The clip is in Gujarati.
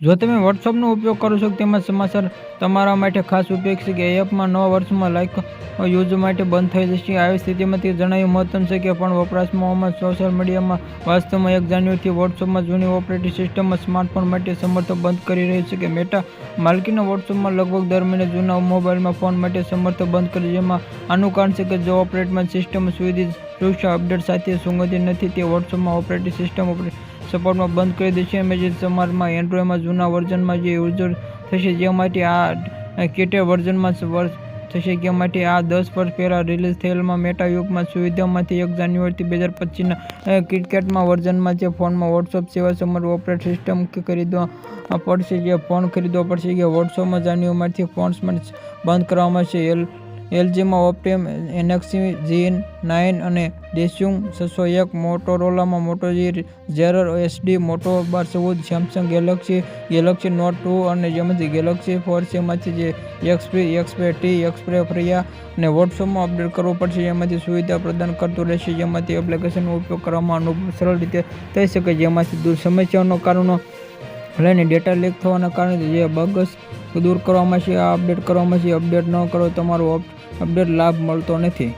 જો તમે વોટ્સઅપનો ઉપયોગ કરો છો તેમાં સમાચાર તમારા માટે ખાસ ઉપયોગ છે કે એપમાં નવા વર્ષમાં લાઇક યુઝ માટે બંધ થઈ જશે. આવી સ્થિતિમાં તે જણાવ્યું મહત્તમ છે કે પણ વપરાશમાં સોશિયલ મીડિયામાં વાસ્તવમાં એક જાન્યુઆરીથી વોટ્સઅપમાં જૂની ઓપરેટિંગ સિસ્ટમમાં સ્માર્ટફોન માટે સમર્થન બંધ કરી રહી છે કે મેટા માલકીના વોટ્સઅપમાં લગભગ દર મહિને જૂના મોબાઈલમાં ફોન માટે સમર્થન બંધ કરે જેમાં આનું કારણ છે કે જો ઓપરેટમાં સિસ્ટમ સુવિધિત સુરક્ષા અપડેટ સાથે સુગંધિત નથી, તે વોટ્સઅપમાં ઓપરેટિંગ સિસ્ટમ સપોર્ટમાં બંધ કરી દેશે અમે જે સમાજમાં એન્ડ્રોઈડમાં જૂના વર્ઝનમાં જે યુઝર થશે જે માટે આ કેટે વર્ઝનમાં વર્ષ થશે કે માટે આ દસ વર્ષ પહેલાં રિલીઝ થયેલમાં મેટા યુગમાં સુવિધામાંથી એક જાન્યુઆરીથી બે હજાર પચીસના ક્રિકેટમાં વર્ઝનમાં જે ફોનમાં વોટ્સઅપ સેવા સમર ઓપરેટ સિસ્ટમ ખરીદવા પડશે, જે ફોન ખરીદવો પડશે કે વોટ્સઅપમાં જાન્યુઆરીથી ફોન્સ બંધ કરવામાં આવશે. એલ એલજીમાં ઓપ્ટેમ એનેક્સી જીન નાઇન અને ડેસ્યુંગ છસો એક મોટોરોલામાં મોટો જી ઝેરર એસડી, મોટો બાર ચૌદ Samsung Galaxy Galaxy Note two અને જેમાંથી ગેલેક્સી ફોર સીમાંથી જે એક્સપી એક્સપે ટી એક્સપ્રે ફ્રિયા અને વોટ્સઅપમાં અપડેટ કરવું પડશે. જેમાંથી સુવિધા પ્રદાન કરતું રહેશે. જેમાંથી એપ્લિકેશનનો ઉપયોગ કરવામાં અનુભવ સરળ રીતે થઈ શકે. જેમાંથી દૂર સમસ્યાઓનો કારણો લઈને ડેટા લીક થવાના કારણે જે બગસ દૂર કરવામાં છે આ અપડેટ કરવામાં છે અપડેટ ન કરો, તમારો અપડેટ લાભ મળતો નથી.